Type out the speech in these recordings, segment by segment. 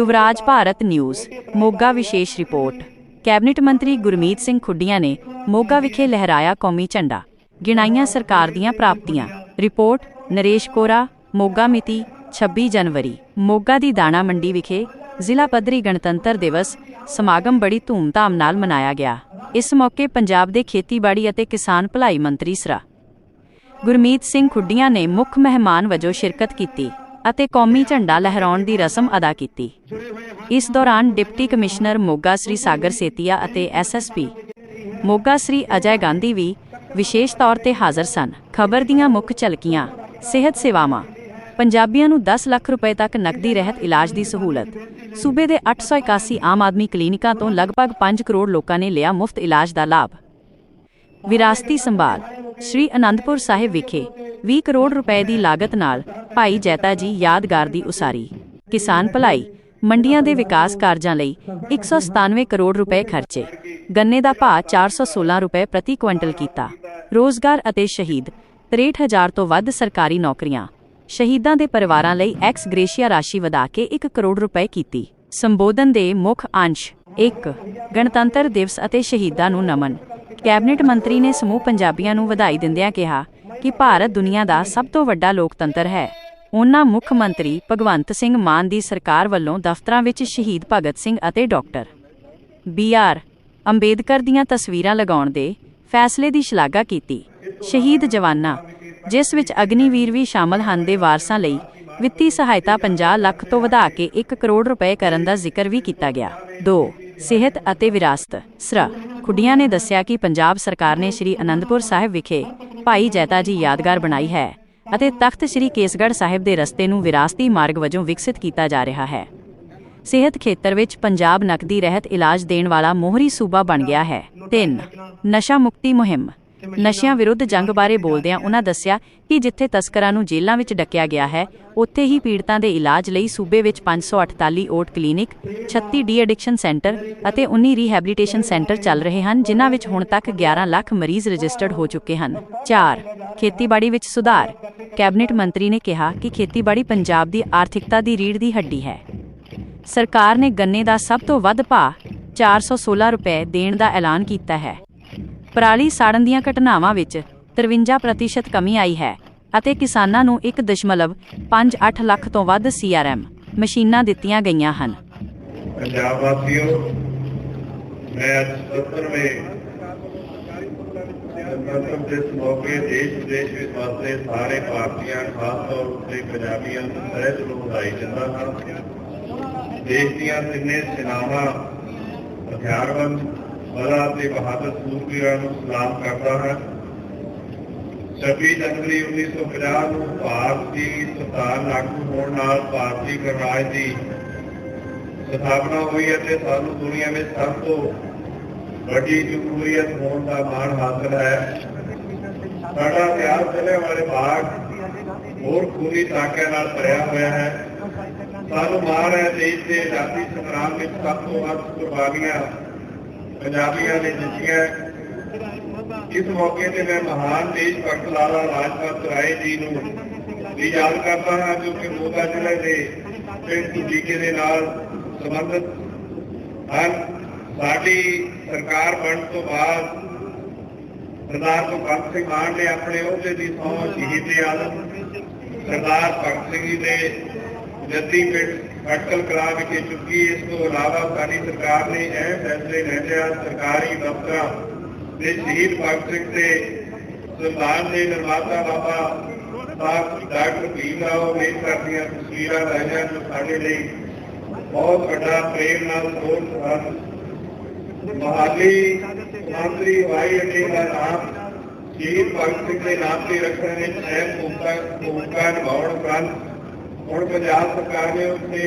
ਯੁਵਰਾਜ Bharat news, Moga ਵਿਸ਼ੇਸ਼ report. Cabinet ਮੰਤਰੀ ਗੁਰਮੀਤ ਸਿੰਘ ਖੁੱਡੀਆਂ ਨੇ ਮੋਗਾ ਵਿਖੇ ਲਹਿਰਾਇਆ ਕੌਮੀ ਝੰਡਾ। ਗਿਣਾਈਆਂ ਸਰਕਾਰ ਦੀਆਂ ਪ੍ਰਾਪਤੀਆਂ। ਰਿਪੋਰਟ, ਨਰੇਸ਼ ਕੋਰਾ, ਮੋਗਾ ਮਿਤੀ 26 ਜਨਵਰੀ। ਮੋਗਾ ਦੀ ਦਾਣਾ ਮੰਡੀ ਵਿਖੇ ਜ਼ਿਲ੍ਹਾ ਪੱਧਰੀ ਗਣਤੰਤਰ ਦਿਵਸ ਸਮਾਗਮ ਬੜੀ ਧੂਮਧਾਮ ਨਾਲ ਮਨਾਇਆ ਗਿਆ। ਇਸ ਮੌਕੇ ਪੰਜਾਬ ਦੇ ਖੇਤੀਬਾੜੀ ਅਤੇ ਕਿਸਾਨ ਭਲਾਈ ਮੰਤਰੀ ਸਰਾ। ਗੁਰਮੀਤ ਸਿੰਘ ਖੁੱਡੀਆਂ ਨੇ ਮੁੱਖ ਮਹਿਮਾਨ ਵਜੋਂ ਸ਼ਿਰਕਤ ਕੀਤੀ। ਅਤੇ ਕੌਮੀ ਝੰਡਾ ਲਹਿਰਾਉਣ ਦੀ ਰਸਮ ਅਦਾ ਕੀਤੀ। ਇਸ ਦੌਰਾਨ ਡਿਪਟੀ ਕਮਿਸ਼ਨਰ ਮੋਗਾ ਸ੍ਰੀ ਸਾਗਰ ਸੇਤੀਆ ਅਤੇ ਐਸਐਸਪੀ ਮੋਗਾ ਸ੍ਰੀ ਅਜੈ ਗਾਂਧੀ ਵੀ ਵਿਸ਼ੇਸ਼ ਤੌਰ ਤੇ ਹਾਜ਼ਰ ਸਨ। ਖਬਰ ਦੀਆਂ ਮੁੱਖ ਝਲਕੀਆਂ, ਸਿਹਤ ਸੇਵਾਵਾਂ, ਪੰਜਾਬੀਆਂ ਨੂੰ 10 ਲੱਖ ਰੁਪਏ ਤੱਕ ਨਕਦੀ ਰਹਿਤ ਇਲਾਜ ਦੀ ਸਹੂਲਤ, ਸੂਬੇ ਦੇ 881 ਆਮ ਆਦਮੀ ਕਲੀਨਿਕਾਂ ਤੋਂ ਲਗਭਗ 5 ਕਰੋੜ ਲੋਕਾਂ ਨੇ ਲਿਆ ਮੁਫਤ ਇਲਾਜ ਦਾ ਲਾਭ। ਵਿਰਾਸਤੀ ਸੰਭਾਲ, ਸ਼੍ਰੀ ਅਨੰਦਪੁਰ ਸਾਹਿਬ ਵਿਖੇ 20 ਕਰੋੜ ਰੁਪਏ ਦੀ ਲਾਗਤ ਨਾਲ ਭਾਈ ਜੈਤਾ ਜੀ ਯਾਦਗਾਰ ਦੀ ਉਸਾਰੀ। ਕਿਸਾਨ ਭਲਾਈ, ਮੰਡੀਆਂ ਦੇ ਵਿਕਾਸ ਕਾਰਜਾਂ ਲਈ 197 ਕਰੋੜ ਰੁਪਏ ਖਰਚੇ। ਗੰਨੇ ਦਾ ਭਾਅ 416 ਰੁਪਏ ਪ੍ਰਤੀ ਕੁਇੰਟਲ ਕੀਤਾ। ਰੋਜ਼ਗਾਰ ਅਤੇ ਸ਼ਹੀਦ 63000 ਤੋਂ ਵੱਧ ਸਰਕਾਰੀ ਨੌਕਰੀਆਂ। ਸ਼ਹੀਦਾਂ ਦੇ ਪਰਿਵਾਰਾਂ ਲਈ ਐਕਸ ਗ੍ਰੇਸ਼ੀਆ ਰਾਸ਼ੀ ਵਧਾ ਕੇ 1 ਕਰੋੜ ਰੁਪਏ ਕੀਤੀ। ਸੰਬੋਧਨ ਦੇ ਮੁੱਖ ਅੰਸ਼ 1 ਗਣਤੰਤਰ ਦਿਵਸ ਅਤੇ ਸ਼ਹੀਦਾਂ ਨੂੰ ਨਮਨ। ਕੈਬਨਿਟ ਮੰਤਰੀ ਨੇ ਸਮੂਹ ਪੰਜਾਬੀਆਂ ਨੂੰ ਵਧਾਈ ਦਿੰਦਿਆਂ ਕਿਹਾ ਕਿ ਭਾਰਤ ਦੁਨੀਆ ਦਾ ਸਭ ਤੋਂ ਵੱਡਾ ਲੋਕਤੰਤਰ ਹੈ। ਉਨ੍ਹਾਂ ਮੁੱਖ ਮੰਤਰੀ ਭਗਵੰਤ ਸਿੰਘ ਮਾਨ ਦੀ ਸਰਕਾਰ ਵੱਲੋਂ ਦਫ਼ਤਰਾਂ ਵਿੱਚ ਸ਼ਹੀਦ ਭਗਤ ਸਿੰਘ ਅਤੇ ਡਾਕਟਰ ਬੀ ਆਰ ਅੰਬੇਦਕਰ ਦੀਆਂ ਤਸਵੀਰਾਂ ਲਗਾਉਣ ਦੇ ਫੈਸਲੇ ਦੀ ਸ਼ਲਾਘਾ ਕੀਤੀ। ਸ਼ਹੀਦ ਜਵਾਨਾਂ, ਜਿਸ ਵਿੱਚ ਅਗਨੀਵੀਰ ਵੀ ਸ਼ਾਮਲ ਹਨ ਦੇ ਵਾਰਸਾਂ ਲਈ ਵਿੱਤੀ ਸਹਾਇਤਾ 50 ਲੱਖ ਤੋਂ ਵਧਾ ਕੇ 1 ਕਰੋੜ ਰੁਪਏ ਕਰਨ ਦਾ ਜ਼ਿਕਰ ਵੀ ਕੀਤਾ ਗਿਆ। 2 ਸਿਹਤ ਅਤੇ ਵਿਰਾਸਤ, ਸਰਾ ਖੁੱਡੀਆਂ ਨੇ ਦੱਸਿਆ ਕਿ ਪੰਜਾਬ ਸਰਕਾਰ ਨੇ ਸ੍ਰੀ ਅਨੰਦਪੁਰ ਸਾਹਿਬ ਵਿਖੇ ਭਾਈ ਜੈਤਾ ਜੀ ਯਾਦਗਾਰ ਬਣਾਈ ਹੈ ਅਤੇ ਤਖਤ ਸ੍ਰੀ ਕੇਸਗੜ੍ਹ ਸਾਹਿਬ ਦੇ ਰਸਤੇ ਨੂੰ ਵਿਰਾਸਤੀ ਮਾਰਗ ਵਜੋਂ ਵਿਕਸਿਤ ਕੀਤਾ ਜਾ ਰਿਹਾ ਹੈ। ਸਿਹਤ ਖੇਤਰ ਵਿੱਚ ਪੰਜਾਬ ਨਕਦੀ ਰਹਿਤ ਇਲਾਜ ਦੇਣ ਵਾਲਾ ਮੋਹਰੀ ਸੂਬਾ ਬਣ ਗਿਆ ਹੈ। 3 ਨਸ਼ਾ ਮੁਕਤੀ ਮੁਹਿੰਮ। ਨਸ਼ਿਆਂ ਵਿਰੁੱਧ ਜੰਗ ਬਾਰੇ ਬੋਲਦਿਆਂ ਉਨ੍ਹਾਂ ਦੱਸਿਆ ਕਿ ਜਿੱਥੇ ਤਸਕਰਾਂ ਨੂੰ ਜੇਲ੍ਹਾਂ ਵਿੱਚ ਡੱਕਿਆ ਗਿਆ ਹੈ ਉੱਥੇ ਹੀ ਪੀੜਤਾਂ ਦੇ ਇਲਾਜ ਲਈ ਸੂਬੇ ਵਿੱਚ 548 ਓਟ ਕਲੀਨਿਕ 36 ਡੀ ਐਡਿਕਸ਼ਨ ਸੈਂਟਰ ਅਤੇ 19 ਰੀਹੈਬਿਲਿਟੇਸ਼ਨ ਸੈਂਟਰ ਚੱਲ ਰਹੇ ਹਨ ਜਿਨ੍ਹਾਂ ਵਿੱਚ ਹੁਣ ਤੱਕ 11 ਲੱਖ ਮਰੀਜ਼ ਰਜਿਸਟਰਡ ਹੋ ਚੁੱਕੇ ਹਨ। 4 ਖੇਤੀਬਾੜੀ ਵਿੱਚ ਸੁਧਾਰ। ਕੈਬਨਿਟ ਮੰਤਰੀ ਨੇ ਕਿਹਾ ਕਿ ਖੇਤੀਬਾੜੀ ਪੰਜਾਬ ਦੀ ਆਰਥਿਕਤਾ ਦੀ ਰੀੜ੍ਹ ਦੀ ਹੱਡੀ ਹੈ। ਸਰਕਾਰ ਨੇ ਗੰਨੇ ਦਾ ਸਭ ਤੋਂ ਵੱਧ ਭਾਅ 416 ਰੁਪਏ ਦੇਣ ਦਾ ਐਲਾਨ ਕੀਤਾ ਹੈ। ਪਰਾਲੀ ਸਾੜਨ ਦੀਆਂ ਘਟਨਾਵਾਂ ਵਿੱਚ 53% ਕਮੀ ਆਈ ਹੈ ਅਤੇ ਕਿਸਾਨਾਂ ਨੂੰ 1.58 ਲੱਖ ਤੋਂ ਵੱਧ ਸੀਆਰਐਮ ਮਸ਼ੀਨਾਂ ਦਿੱਤੀਆਂ ਗਈਆਂ ਹਨ। ਪੰਜਾਬ ਵਾਸੀਓ, ਮੈਂ ਅੱਜ 77ਵੇਂ ਗਣਤੰਤਰ ਦਿਵਸ ਮੌਕੇ ਦੇਸ਼ ਵਿਦੇਸ਼ ਵਿੱਚ ਵਸਦੇ ਸਾਰੇ ਭਾਰਤੀਆਂ, ਖਾਸ ਤੌਰ ਉੱਤੇ ਪੰਜਾਬੀਆਂ ਨੂੰ ਸਹਿਜ ਨੂੰ ਵਧਾਈ ਦਿੰਦਾ ਹਾਂ। ਦੇਸ਼ ਦੀਆਂ ਤਿੰਨੇ ਸੈਨਾਵਾਂ ਹਥਿਆਰਬੰਦ ਬਲਾਂ ਤੇ ਬਹਾਦਰ ਸੂਰਬੀਰਾਂ ਨੂੰ ਸਲਾਮ ਕਰਦਾ ਹਾਂ। 26 ਜਨਵਰੀ 1950 ਨੂੰ ਭਾਰਤ ਦੀ ਸਰਕਾਰ ਲਾਗੂ ਹੋਣ ਨਾਲ ਭਾਰਤੀ ਗਣਰਾਜ ਦੀ ਸਥਾਪਨਾ ਹੋਈ ਅਤੇ ਸਾਨੂੰ ਦੁਨੀਆ ਵਿੱਚ ਸਭ ਤੋਂ ਵੱਡੀ ਜਮਹੂਰੀਅਤ ਹੋਣ ਦਾ ਮਾਣ ਹਾਸਲ ਹੈ। ਸਾਡਾ ਇਤਿਹਾਸ ਚੱਲੇ ਵਾਲੇ ਬਾਗ ਹੋਰ ਖੂਨੀ ਤਾਕਿਆਂ ਨਾਲ ਭਰਿਆ ਹੋਇਆ ਹੈ। ਸਾਨੂੰ ਮਾਣ ਹੈ ਦੇਸ਼ ਦੇ ਆਜ਼ਾਦੀ ਸੰਗਰਾਮ ਵਿੱਚ ਸਭ ਤੋਂ ਵੱਧ ਕੁਰਬਾਨੀਆਂ ਪੰਜਾਬੀਆਂ ਨੇ ਦਿੱਤੀਆਂ। ਇਸ ਮੌਕੇ ਤੇ ਮੈਂ ਮਹਾਨ ਦੇਸ਼ ਭਗਤ ਲਾਲਾ ਲਾਜਪਤ ਰਾਏ ਜੀ ਨੂੰ ਵੀ ਯਾਦ ਕਰਦਾ ਹਾਂ, ਜੋ ਕਿ ਮੋਗਾ ਜ਼ਿਲ੍ਹੇ ਦੇ ਪਿੰਡ ਟੁੱਡੀਕੇ ਦੇ ਨਾਲ ਸੰਬੰਧਿਤ ਹਨ। ਸਾਡੀ ਸਰਕਾਰ ਬਣਨ ਤੋਂ ਬਾਅਦ ਸਰਦਾਰ ਭਗਤ ਸਿੰਘ ਮਾਨ ਨੇ ਆਪਣੇ ਅਹੁਦੇ ਦੀ ਸਹੁੰ ਸ਼ਹੀਦ ਆਲਮ ਸਰਦਾਰ ਭਗਤ ਸਿੰਘ ਜੀ ਦੇ ਜੱਦੀ ਪਿੰਡ ਅਟਕਲ ਕਲਾ ਵਿਖੇ ਚੁੱਕੀ ਇਸ ਤੋਂ ਇਲਾਵਾ ਸਾਡੀ ਸਰਕਾਰ ਨੇ ਇਹ ਫੈਸਲੇ ਲੈਂਦਿਆਂ ਸਰਕਾਰੀ ਦਫ਼ਤਰਾਂ ਦੇ ਸ਼ਹੀਦ ਭਗਤ ਸਿੰਘ ਦੇ ਸੰਤਾਨ ਦੇ ਨਿਰਮਾਤਾ ਬਾਬਾ ਸਾਹਿਬ ਡਾਕਟਰ ਭੀਮ ਰਾਓ ਅੰਬੇਦਕਰ ਦੀਆਂ ਤਸਵੀਰਾਂ ਲਾਈਆਂ ਜੋ ਸਾਡੇ ਲਈ ਬਹੁਤ ਵੱਡਾ ਪ੍ਰੇਮ ਨਾਲ ਸੋਚ ਹਨ ਮਹਾਲੀ ਮੰਤਰੀ ਵਾਈ ਅੱਡੇ ਦਾ ਨਾਮ ਸ਼ਹੀਦ ਭਗਤ ਸਿੰਘ ਦੇ ਨਾਮ ਤੇ ਰੱਖਣ ਵਿੱਚ ਅਹਿਮ ਭੂਮਿਕਾ ਭੂਮਿਕਾ ਨਿਭਾਉਣ ਉਪਰੰਤ ਹੁਣ ਪੰਜਾਬ ਸਰਕਾਰ ਨੇ ਉੱਥੇ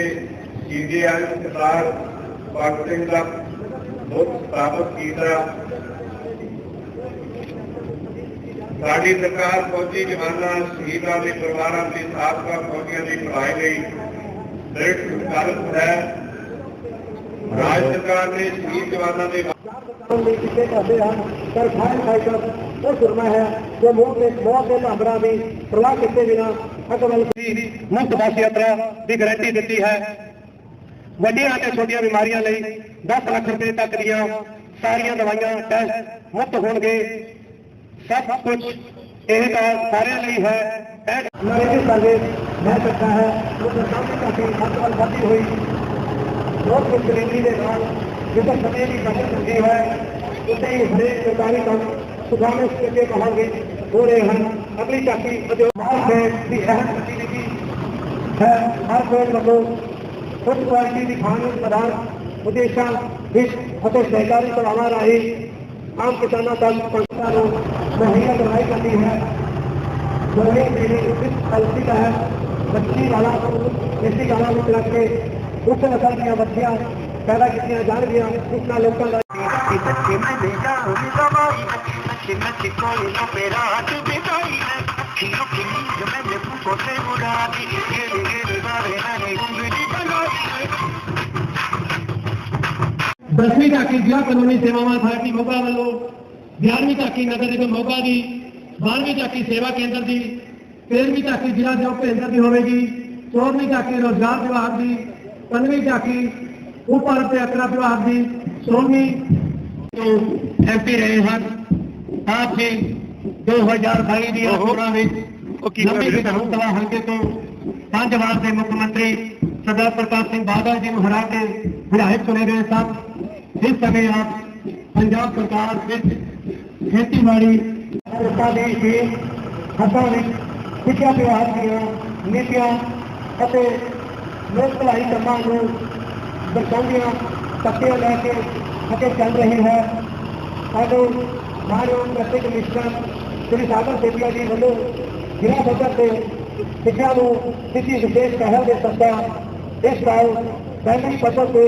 ਸ਼ਹੀਦੇ ਆਲ ਸਰਦਾਰ ਦਾ ਬਹੁਤ ਸਥਾਪਿਤ ਕੀਤਾ। ਸਾਡੀ ਸਰਕਾਰ ਫੌਜੀ ਜਵਾਨਾਂ, ਸ਼ਹੀਦਾਂ ਦੇ ਪਰਿਵਾਰਾਂ ਦੇ ਸਾਬਕਾ ਫੌਜੀਆਂ ਦੀ ਭਲਾਈ ਲਈ ਦ੍ਰਿੜ ਸੰਕਲਪ ਹੈ। ਰਾਜ ਸਰਕਾਰ ਨੇ ਸ਼ਹੀਦ ਜਵਾਨਾਂ ਦੇ ਲਈ ਕਿਤੇ ਕਰਦੇ ਹਨ? ਪਰ ਫਾਇਰ ਫਾਈਟਰ ਉਹ ਸੁਰਮਾ ਹੈ ਜੋ ਮੋਹ ਦੇ ਮੋਹ ਦੇ ਲਾਂਬਰਾਂ ਦੀ ਪ੍ਰਵਾਹ ਕੀਤੇ ਬਿਨਾ ਅਕਮਲ ਮੁਫ਼ਤ ਬੱਸ ਯਾਤਰਾ ਦੀ ਗਾਰੰਟੀ ਦਿੱਤੀ ਹੈ ਵੱਡੀਆਂ ਅਤੇ ਛੋਟੀਆਂ ਬਿਮਾਰੀਆਂ ਲਈ 10 ਲੱਖ ਰੁਪਏ ਤੱਕ ਦੀਆਂ ਸਾਰੀਆਂ ਦਵਾਈਆਂ ਟੈਸਟ ਮੁਫਤ ਹੋਣਗੇ ਸਭ ਕੁਝ ਇਹ ਤਾਂ ਸਾਰਿਆਂ ਲਈ ਹੈ ਨਰੇਸ਼ ਸਰਵੇ ਮੈਂ ਸਕਦਾ ਹੈ ਉਹ ਸਾਹਮਣੇ ਕਾਫੀ ਮਹੱਤਵ ਵਧੀ ਹੋਈ ਬਹੁਤ ਕੁਝ ਗਰੀਬੀ ਦੇ ਨਾਲ ਜਿੱਥੇ ਸਮੇਂ ਦੀ ਬਚਤ ਹੁੰਦੀ ਹੈ ਉੱਥੇ ਹੀ ਹਰੇਕ ਸਰਕਾਰੀ ਕੰਮ ਸੁਖਾਵੇਂ ਕਰਕੇ ਕਹਾਂਗੇ ਹੋ ਰਹੇ ਹਨ ਅਗਲੀ ਚਾਕੀ ਉਦਯੋਗ ਦੇ ਦੀ ਅਹਿਮ ਗਤੀਵਿਧੀ ਹੈ ਹਰ ਕੋਈ ਵੱਲੋਂ ਉੱਚ ਕੁਆਲਿਟੀ ਦੀ ਖਾਣ ਪ੍ਰਦਾਨ ਉਦੇਸ਼ਾਂ ਵਿੱਚ ਅਤੇ ਸਹਿਕਾਰੀ ਸਭਾਵਾਂ ਰਾਹੀਂ ਆਮ ਕਿਸਾਨਾਂ ਤੱਕ ਪਹੁੰਚਾਂ ਨੂੰ ਮੁਹੱਈਆ ਕਰਵਾਈ ਜਾਂਦੀ ਹੈ ਦੋਵੇਂ ਮੇਰੇ ਇਸ ਪਾਲਿਸੀ ਦਾ ਹੈ ਬੱਚੀ ਵਾਲਾ ਇਸੇ ਗਾਲਾਂ ਵਿੱਚ ਲੱਗ ਕੇ ਉੱਚ ਨਸਲ ਦੀਆਂ ਬੱਚੀਆਂ ਪੈਦਾ ਕੀਤੀਆਂ ਜਾਣਗੀਆਂ ਇਸ ਨਾਲ ਲੋਕਾਂ ਦਾ सच्ची में भेजा हूँ दवाई सच्ची में कोई न मेरा हाथ बिताई खिलो की नींद मैंने फूकों से उड़ा दी गिर गिर बारे मैंने उंगली बनाई ਦਸਵੀਂ ਤੱਕ ਜ਼ਿਲ੍ਹਾ ਕਾਨੂੰਨੀ ਸੇਵਾਵਾਂ ਅਥਾਰਟੀ ਮੋਗਾ ਵੱਲੋਂ 11ਵੀਂ ਤੱਕ ਨਗਰ ਨਿਗਮ ਮੋਗਾ ਦੀ 12ਵੀਂ ਤੱਕ ਸੇਵਾ ਕੇਂਦਰ ਦੀ 13ਵੀਂ ਤੱਕ ਜ਼ਿਲ੍ਹਾ ਜੋਬ ਕੇਂਦਰ ਦੀ ਹੋਵੇਗੀ 14ਵੀਂ ਤੱਕ ਰੋਜ਼ਗਾਰ ਵਿਭਾਗ ਦੀ 15ਵੀਂ ਤੱਕ ਉੱਪਰ ਤੇ ਅਕਰਾ ਵਿਭਾਗ ਦੀ 16ਵੀਂ ਤੋਂ ਐਮਪੀ ਰਹੇ ਹਨ ਆਪ ਜੀ 2022 ਦੀਆਂ ਚੋਣਾਂ ਵਿੱਚ ਲੰਬੀ ਵਿਧਾਨ ਸਭਾ ਹਲਕੇ ਤੋਂ। ਪੰਜ ਵਾਰ ਦੇ ਮੁੱਖ ਮੰਤਰੀ ਸਰਦਾਰ ਪ੍ਰਕਾਸ਼ ਸਿੰਘ ਬਾਦਲ ਜੀ ਨੂੰ ਹਰਾ ਕੇ ਵਿਧਾਇਕ ਚੁਣੇ ਗਏ ਸਨ। ਇਸ ਸਮੇਂ ਆਪ ਪੰਜਾਬ ਸਰਕਾਰ ਵਿੱਚ ਖੇਤੀਬਾੜੀ ਸਰਕਾਰ ਦੀ ਹੀ ਹੱਥਾਂ ਵਿੱਚ ਸਿੱਖਿਆ ਵਿਭਾਗ ਦੀਆਂ ਨੀਤੀਆਂ ਅਤੇ ਲੋਕ ਭਲਾਈ ਕੰਮਾਂ ਨੂੰ ਦਰਸਾਉਂਦੀਆਂ ਤੱਕਿਆ ਲੈ ਕੇ ਅਤੇ ਚੱਲ ਰਹੀ ਹੈ। ਸਾਨੂੰ ਮਾਨਯੋਗ ਪ੍ਰਤੀ ਕਮਿਸ਼ਨਰ ਸ੍ਰੀ ਸਾਗਰ ਸੇਤੀਆ ਜੀ ਵੱਲੋਂ ਜ਼ਿਲ੍ਹਾ ਪੱਧਰ ਤੇ ਸਿੱਖਿਆ ਨੂੰ ਕਿਸੇ ਵਿਸ਼ੇਸ਼ ਪਹਿਲ ਦੇ ਸੱਤਾ ਇਸ ਸਾਲ ਪਹਿਲੀ ਪੱਧਰ ਤੇ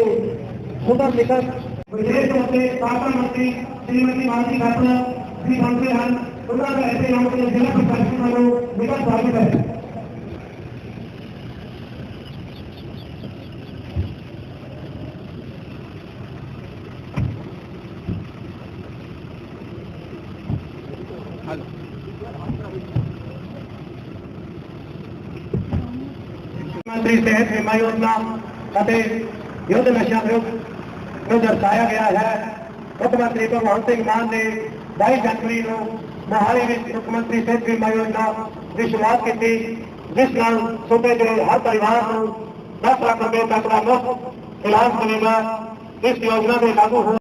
ਸੁੰਦਰ ਲਿਖਤ ਵਿਦੇਸ਼ ਅਤੇ ਸਾਬਕਾ ਮੰਤਰੀ ਸ਼੍ਰੀਮਤੀ ਮਾਨਸੀ ਖਾਤਰ ਵੀ ਮੰਨਦੇ ਹਨ। ਉਹਨਾਂ ਦਾ ਐਸੇ ਨਾਮ ਤੇ ਜ਼ਿਲ੍ਹਾ ਪ੍ਰਸ਼ਾਸਨ ਵੱਲੋਂ ਨਿਕਲ ਸਵਾਗਤ ਹੈ। ਮੰਤਰੀ ਸਿਹਤ ਬੀਮਾ ਯੋਜਨਾ ਅਤੇ ਯੁੱਧ ਨਸ਼ਾ ਵਿਰੁੱਧ ਨੂੰ ਦਰਸਾਇਆ ਗਿਆ ਹੈ। ਮੁੱਖ ਮੰਤਰੀ ਭਗਵੰਤ ਸਿੰਘ ਮਾਨ ਨੇ 22 ਜਨਵਰੀ ਨੂੰ ਮੋਹਾਲੀ ਵਿੱਚ ਮੁੱਖ ਮੰਤਰੀ ਸਿਹਤ ਬੀਮਾ ਯੋਜਨਾ ਦੀ ਸ਼ੁਰੂਆਤ ਕੀਤੀ, ਜਿਸ ਨਾਲ ਸੂਬੇ ਦੇ ਹਰ ਪਰਿਵਾਰ ਨੂੰ 10 ਲੱਖ ਰੁਪਏ ਤੱਕ ਦਾ ਮੁਫਤ ਇਲਾਜ ਮਿਲੇਗਾ। ਇਸ ਯੋਜਨਾ ਦੇ ਲਾਗੂ ਹੋ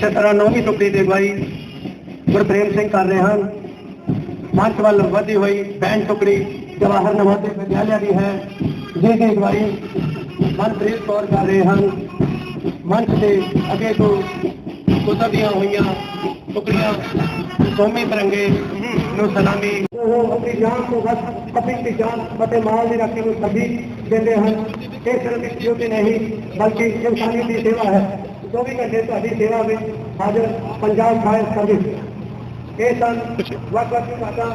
ਛਤਰਾ ਨੌਵੀਂ ਟੁਕੜੀ ਦੇ ਬਾਈ ਗੁਰਪ੍ਰੇਮ ਸਿੰਘ ਕਰ ਰਹੇ ਹਨ। ਮੰਚ ਵੱਲ ਵਧੀ ਹੋਈ ਬੈਂਡ ਟੁਕੜੀ ਜਵਾਹਰ ਨਵੋਦਿਆ ਵਿਦਿਆਲਿਆ ਦੀ ਹੈ, ਜਿਸ ਦੀ ਅਗਵਾਈ ਮਨਪ੍ਰੀਤ ਕੌਰ ਕਰ ਰਹੇ ਹਨ। ਮੰਚ ਦੇ ਅੱਗੇ ਤੋਂ ਗੁਜ਼ਰਦੀਆਂ ਹੋਈਆਂ ਟੁਕੜੀਆਂ ਕੌਮੀ ਤਿਰੰਗੇ ਨੂੰ ਸਲਾਮੀ। ਉਹ ਆਪਣੀ ਜਾਨ ਤੋਂ ਵੱਧ ਆਪਣੀ ਜਾਨ ਅਤੇ ਮਾਲ ਦੀ ਰਾਖੀ ਨੂੰ ਸਭੀ ਦਿੰਦੇ ਹਨ। ਇਹ ਸਿਰਫ ਇੱਕ ਡਿਊਟੀ ਨਹੀਂ, ਬਲਕਿ ਇਨਸਾਨੀਅਤ ਦੀ ਸੇਵਾ ਹੈ। 24 ਘੰਟੇ ਤੁਹਾਡੀ ਸੇਵਾ ਵਿੱਚ ਹਾਜ਼ਰ ਪੰਜਾਬ ਫਾਇਰ ਸਰਵਿਸ। ਇਹ ਸਨ ਵੱਖ ਵੱਖ ਵਿਭਾਗਾਂ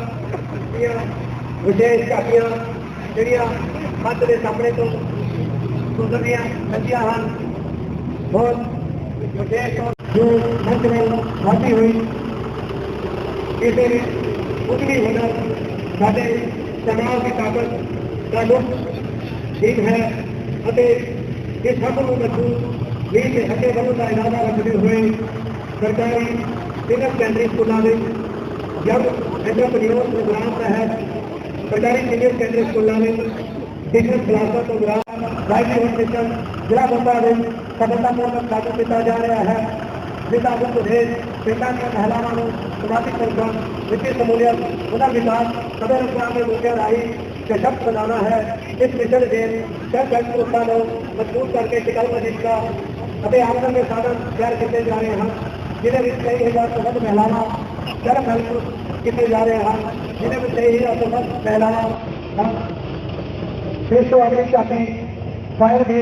ਦੀਆਂ ਵਿਸ਼ੇਸ਼ ਝਾਕੀਆਂ ਜਿਹੜੀਆਂ ਮੱਧ ਦੇ ਸਾਹਮਣੇ ਤੋਂ ਗੁਜ਼ਰਦੀਆਂ ਲੱਗੀਆਂ ਹਨ। ਬਹੁਤ ਵਿਸ਼ੇਸ਼ ਤੌਰ ਜੋ ਮੰਚ ਨਾਲ ਵਾਧੀ ਹੋਈ ਕਿਸੇ ਵੀ ਉਤਨੀ ਹੁਨਰ ਸਾਡੇ ਸਮਾਜ ਦੀ ਤਾਕਤ ਦਾ ਲੁੱਟ ਠੀਕ ਹੈ ਅਤੇ ਇਹ ਸਭ ਨੂੰ ਮਜ਼ਬੂਤ ਵੀ ਦੇ ਅੱਗੇ ਵਧਣ ਦਾ ਇਰਾਦਾ ਰੱਖਦੇ ਹੋਏ ਸਰਕਾਰੀ ਸੀਨੀਅਰ ਸੈਕੰਡਰੀ ਸਕੂਲਾਂ ਵਿੱਚ ਜਦ ਐਂਟਰਪ੍ਰੀਨਿਓਰ ਪ੍ਰੋਗਰਾਮ ਤਹਿਤ ਸਰਕਾਰੀ ਸੀਨੀਅਰ ਸੈਕੰਡਰੀ ਸਕੂਲਾਂ ਵਿੱਚ ਬਿਜ਼ਨਸ ਕਲਾਸਾਂ ਪ੍ਰੋਗਰਾਮ ਲਾਈਵਲੀਹੁੱਡ ਮਿਸ਼ਨ ਜ਼ਿਲ੍ਹਾ ਬੰਦਾ ਵਿੱਚ ਸਫਲਤਾਪੂਰਵਕ ਲਾਗੂ ਕੀਤਾ ਜਾ ਰਿਹਾ ਹੈ ਜਿਸਦਾ ਮੁੱਖ ਉਦੇਸ਼ ਪਿੰਡਾਂ ਦੀਆਂ ਮਹਿਲਾਵਾਂ ਨੂੰ ਸਮਾਜਿਕ ਸਰਗਰਮ ਵਿੱਤੀ ਸਮੂਲੀਅਤ ਉਹਨਾਂ ਵਿਕਾਸ ਸਦਰ ਰੁਜ਼ਗਾਰ ਦੇ ਮੌਕਿਆਂ ਰਾਹੀਂ ਸਸ਼ਕਤ ਬਣਾਉਣਾ ਹੈ ਇਸ ਮਿਸ਼ਨ ਦੇ ਸਹਿ ਸਹਿਤ ਲੋਕਾਂ ਨੂੰ ਮਜ਼ਬੂਤ ਕਰਕੇ ਟਿਕਾਊ ਵਜੀਫਾ ਅਤੇ ਆਮਦਨ ਦੇ ਸਾਧਨ ਤਿਆਰ ਕੀਤੇ ਜਾ ਰਹੇ ਹਨ ਜਿਹਦੇ ਵਿੱਚ ਕਈ ਹਜ਼ਾਰ ਤੋਂ ਵੱਧ ਮਹਿਲਾਵਾਂ ਸੈਲਫ ਹੈਲਪ ਕੀਤੇ ਜਾ ਰਹੇ ਹਨ, ਜਿਹਦੇ ਵਿੱਚ ਕਈ ਹਜ਼ਾਰ ਤੋਂ ਵੱਧ ਮਹਿਲਾਵਾਂ ਹਨ। ਫਿਰ ਤੋਂ ਅਗਲੀ ਚਾਹੀ ਫਾਇਰ ਦੀ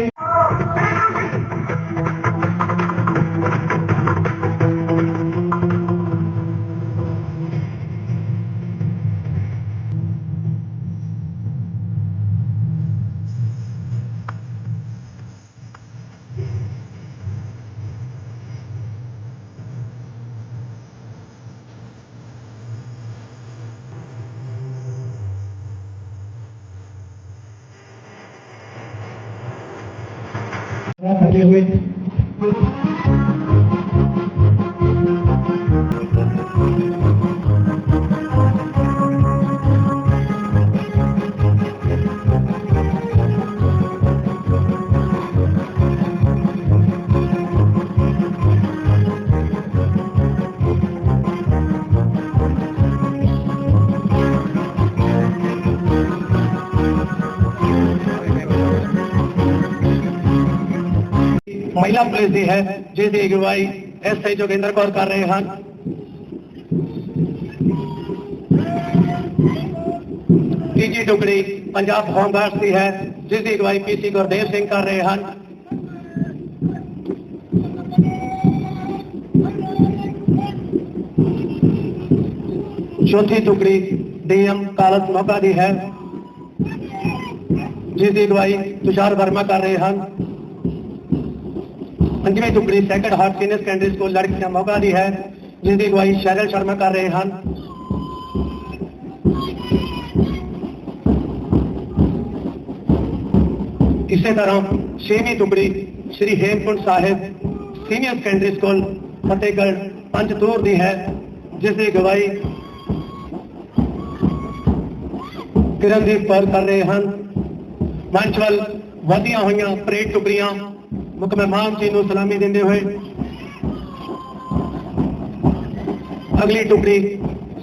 થતી હોય ਮਹਿਲਾ ਪੁਲਿਸ ਦੀ ਹੈ ਜਿਸ ਦੀ ਅਗਵਾਈ ਐਸਆਈ ਜੋਗਿੰਦਰ ਕੌਰ ਕਰ ਰਹੇ ਹਨ ਤੀਜੀ ਟੁਕੜੀ ਪੰਜਾਬ ਹੋਮਗਾਰਡਸ ਦੀ ਹੈ ਜਿਸ ਦੀ ਅਗਵਾਈ ਪੀਸੀ ਗੁਰਦੇਵ ਸਿੰਘ ਕਰ ਰਹੇ ਹਨ ਚੌਥੀ ਟੁਕੜੀ ਡੀਐਮ ਕਾਲਸ ਮੋਗਾ ਦੀ ਹੈ ਜਿਸ ਦੀ ਅਗਵਾਈ ਤੁਸ਼ਾਰ ਵਰਮਾ ਕਰ ਰਹੇ ਹਨ ਪੰਜਵੀਂ ਟੁਕੜੀ sacred heart senior secondary school ਲੜਕੀਆਂ ਮੋਗਾ ਦੀ ਹੈ ਜਿਸ ਦੀ ਅਗਵਾਈ ਸ਼ੈਰਲ ਸ਼ਰਮਾ ਕਰ ਰਹੇ ਹਨ। ਇਸੇ ਤਰ੍ਹਾਂ ਛੇਵੀਂ ਟੁਕੜੀ Shri Hemkunt Sahib senior secondary school Fatehgarh Panjtoor ਦੀ ਹੈ ਜਿਸ ਦੀ ਅਗਵਾਈ ਕਿਰਨਦੀਪ ਕੌਰ ਕਰ ਰਹੇ ਹਨ। ਮੰਚ ਵੱਲ ਵਧੀਆਂ ਹੋਈਆਂ ਪਰੇਡ ਟੁਕੜੀਆਂ ਮੁੱਖ ਮਹਿਮਾਨ ਜੀ ਨੂੰ ਸਲਾਮੀ ਦਿੰਦੇ ਹੋਏ ਅਗਲੀ ਟੁਕੜੀ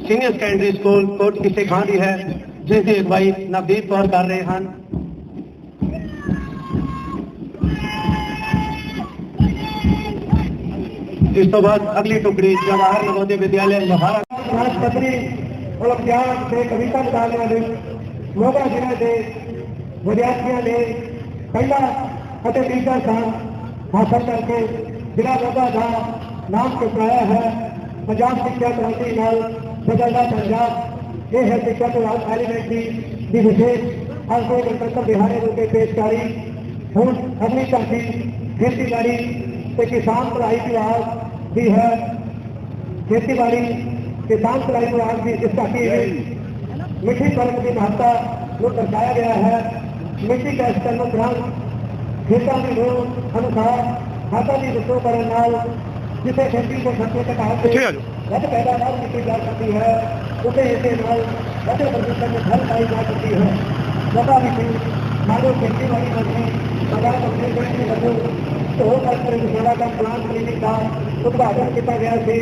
senior secondary school Kot Ise Khan ਦੀ ਹੈ, ਜਿਸ ਦੀ ਅਗਵਾਈ ਨਵਦੀਪ ਕੌਰ ਕਰ ਰਹੇ ਹਨ। ਇਸ ਤੋਂ ਬਾਅਦ ਅਗਲੀ ਟੁਕੜੀ ਜਵਾਹਰ ਨਵੋਦਿਆ ਵਿਦਿਆਲਿਆ ਲੋਹਾਰਾ ਰਾਸ਼ਟਰਪਤੀ ਓਲੰਪਿਆਡ ਦੇ ਕਵਿਤਾ ਮੁਕਾਬਲਿਆਂ ਵਿੱਚ ਮੋਗਾ ਜ਼ਿਲ੍ਹੇ ਦੇ ਵਿਦਿਆਰਥੀਆਂ ਨੇ ਪਹਿਲਾ ਅਤੇ ਤੀਸਰਾ ਸਥਾਨ ਹਾਸਲ ਕਰਕੇ ਜ਼ਿਲ੍ਹਾ ਮੋਗਾ ਦਾ ਨਾਮ ਚੁਕਾਇਆ ਹੈ ਪੰਜਾਬ ਸਿੱਖਿਆ ਕ੍ਰਾਂਤੀ ਨਾਲ ਬਦਲਦਾ ਪੰਜਾਬ ਇਹ ਹੈ ਸਿੱਖਿਆ ਵਿਭਾਗ ਐਲੀਮੈਂਟਰੀ ਦੀ ਵਿਸ਼ੇਸ਼ ਅੱਜ ਦੇ ਗਣਤੰਤਰ ਦਿਹਾੜੇ ਨੂੰ ਕੇ ਪੇਸ਼ਕਾਰੀ ਹੁਣ ਅਗਲੀ ਧਰਤੀ ਖੇਤੀਬਾੜੀ ਤੇ ਕਿਸਾਨ ਭਲਾਈ ਵਿਭਾਗ ਦੀ ਹੈ ਖੇਤੀਬਾੜੀ ਕਿਸਾਨ ਭਲਾਈ ਵਿਭਾਗ ਦੀ ਇਸ ਧਰਤੀ ਵਿੱਚ ਮਿੱਠੀ ਕਣਕ ਦੀ ਮਹੱਤਤਾ ਨੂੰ ਦਰਸਾਇਆ ਗਿਆ ਹੈ ਮਿੱਟੀ ਦਾ ਇਸਤੇਮਾਲ ਉਪਰੰਤ ਖੇਤਾਂ ਦੀ ਲੋੜ ਅਨੁਸਾਰ ਖਾਦਾਂ ਦੀ ਵਰਤੋਂ ਕਰਨ ਨਾਲ ਜਿੱਥੇ ਖੇਤੀ ਦੇ ਖਰਚੇ ਘਟਾਉਣ ਤੇ ਵੱਧ ਪੈਦਾਵਾਰ ਕੀਤੀ ਜਾ ਸਕਦੀ ਹੈ ਉਸੇ ਇਸੇ ਨਾਲ ਵੱਧ ਪ੍ਰਦੂਸ਼ਣ ਨੂੰ ਘਰ ਪਾਈ ਜਾ ਸਕਦੀ ਹੈ ਜਗਾ ਵਿੱਚ ਮਾਨੋ ਖੇਤੀਬਾੜੀ ਮੰਤਰੀ ਸਰਦਾਰ ਬਖਸ਼ੀਸ਼ ਸਿੰਘ ਜੀ ਵੱਲੋਂ ਢੋਲ ਕਰਕੇ ਵਿਸ਼ੇਰਾ ਦਾ ਪਲਾਨ ਕਲੀਨਿਕ ਦਾ ਉਦਘਾਟਨ ਕੀਤਾ ਗਿਆ ਸੀ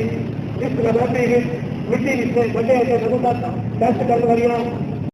ਇਸ ਪ੍ਰੋਗਰਾਮ ਵਿੱਚ ਮਿੱਟੀ ਵਿੱਚ ਵੱਡੇ ਅਤੇ ਲਘੂ ਟੈਸਟ ਕਰਨ ਵਾਲੀਆਂ